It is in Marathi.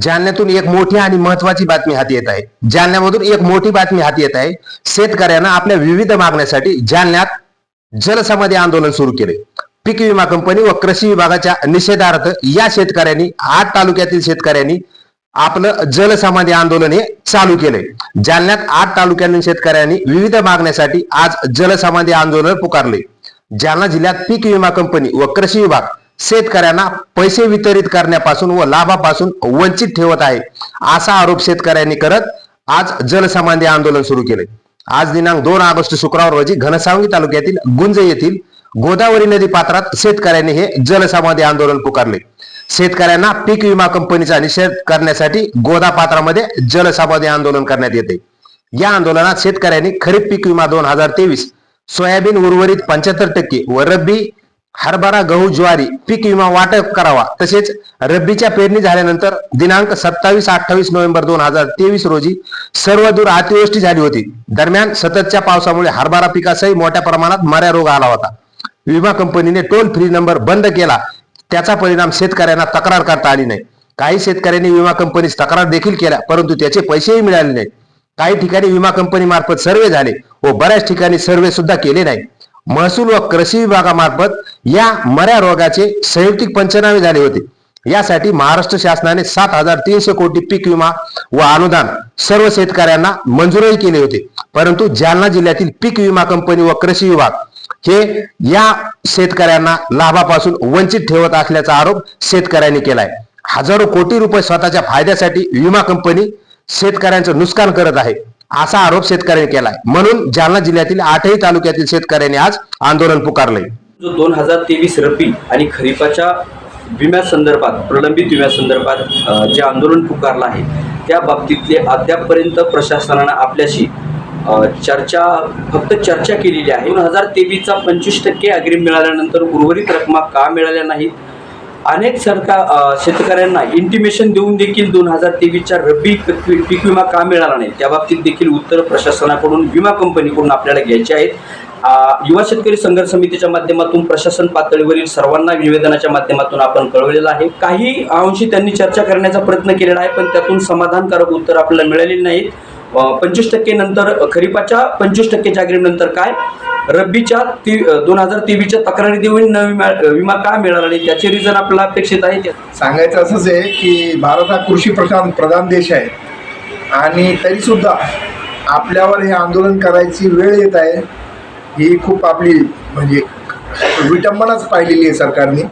जालन्यातून एक मोठी आणि महत्वाची बातमी हाती येत आहे. जालन्यामधून एक मोठी बातमी हाती येत आहे. शेतकऱ्यांना आपल्या विविध मागण्यासाठी जालन्यात जलसमाधी आंदोलन सुरू केले. पीक विमा कंपनी व कृषी विभागाच्या निषेधार्थ या शेतकऱ्यांनी आठ तालुक्यातील शेतकऱ्यांनी आपलं जलसमाधी आंदोलन हे चालू केले. जालन्यात आठ तालुक्यातील शेतकऱ्यांनी विविध मागण्यासाठी आज जलसमाधी आंदोलन पुकारले. जालना जिल्ह्यात पीक विमा कंपनी व कृषी विभाग शेतकऱ्यांना पैसे वितरित करण्यापासून व लाभापासून वंचित ठेवत आहे असा आरोप शेतकऱ्यांनी करत आज जलसमाधी आंदोलन सुरू केले. आज दिनांक दोन ऑगस्ट शुक्रवार रोजी घनसावंगी तालुक्यातील गुंज येथील गोदावरी नदी पात्रात शेतकऱ्यांनी हे जलसमाधी आंदोलन पुकारले. शेतकऱ्यांना पीक विमा कंपनीचा निषेध करण्यासाठी गोदा पात्रामध्ये जलसमाधी आंदोलन करण्यात येते. या आंदोलनात शेतकऱ्यांनी खरीप पीक विमा दोन हजार तेवीस सोयाबीन उर्वरित पंच्याहत्तर टक्के व रब्बी हरभरा गहू ज्वारी पीक विमा वाटप करावा. तसेच रब्बीच्या पेरणी झाल्यानंतर दिनांक सत्तावीस अठ्ठावीस नोव्हेंबर दोन हजार तेवीस रोजी सर्व दूर अतिवृष्टी झाली होती. दरम्यान सततच्या पावसामुळे हरभरा पिकासही मोठ्या प्रमाणात मऱ्या रोग आला होता. विमा कंपनीने टोल फ्री नंबर बंद केला. त्याचा परिणाम शेतकऱ्यांना तक्रार करता आली नाही. काही शेतकऱ्यांनी विमा कंपनीस तक्रार देखील केल्या परंतु त्याचे पैसेही मिळाले नाही. काही ठिकाणी विमा कंपनी मार्फत सर्वे झाले व बऱ्याच ठिकाणी सर्वे सुद्धा केले नाही. महसूल व कृषी विभागामार्फत या मऱ्या रोगाचे संयुक्तिक पंचनामे झाले होते. यासाठी महाराष्ट्र शासनाने सात हजार तीनशे कोटी पीक विमा व अनुदान सर्व शेतकऱ्यांना मंजूरही केले होते. परंतु जालना जिल्ह्यातील पीक विमा कंपनी व कृषी विभाग हे या शेतकऱ्यांना लाभापासून वंचित ठेवत असल्याचा आरोप शेतकऱ्यांनी केलाय. हजारो कोटी रुपये स्वतःच्या फायद्यासाठी विमा कंपनी शेतकऱ्यांचं नुकसान करत आहे. असा आरोप शेतकऱ्यांनी केलाय. म्हणून जालना जिल्ह्यातील आठही तालुक्यातील शेतकऱ्यांनी आज आंदोलन पुकारले जो दोन हजार तेवीस रब्बी आणि खरीपाच्या विम्यासंदर्भात प्रलंबित विम्यासंदर्भात जे आंदोलन पुकारलं आहे त्या बाबतीतले अद्यापपर्यंत प्रशासनानं आपल्याशी चर्चा फक्त चर्चा केलेली आहे. दोन हजार तेवीसचा पंचवीस टक्के अग्रिम मिळाल्यानंतर उर्वरित रकमा का मिळाल्या नाहीत? अनेक सरकार शेतकऱ्यांना इंटिमेशन देऊन देखील दोन हजार तेवीसच्या रब्बी पीक विमा का मिळाला नाही? त्या बाबतीत देखील उत्तर प्रशासनाकडून विमा कंपनीकडून आपल्याला घ्यायचे आहेत. युवा शेतकरी संघर्ष समितीच्या माध्यमातून प्रशासन पातळीवरील सर्वांना निवेदनाच्या माध्यमातून आपण कळवलेलं आहे. काही अंशी त्यांनी चर्चा करण्याचा प्रयत्न केलेला आहे पण त्यातून समाधानकारक उत्तर आपल्याला मिळालेली नाहीत. पंचवीस टक्के नंतर खरीपाच्या पंचवीस टक्केच्या अग्रिम नंतर काय? रब्बीच्या ती दोन हजार तेवीसच्या तक्रारी देऊन न विमा विमा का मिळाला नाही? त्याचे रिझन आपल्याला अपेक्षित आहे. सांगायचं असंच आहे की भारत हा कृषी प्रधान प्रधान देश आहे. आणि तरीसुद्धा आपल्यावर हे आंदोलन करायची वेळ येत आहे ही खूप आपली म्हणजे विटंबनाच पाहिलेली आहे सरकारने.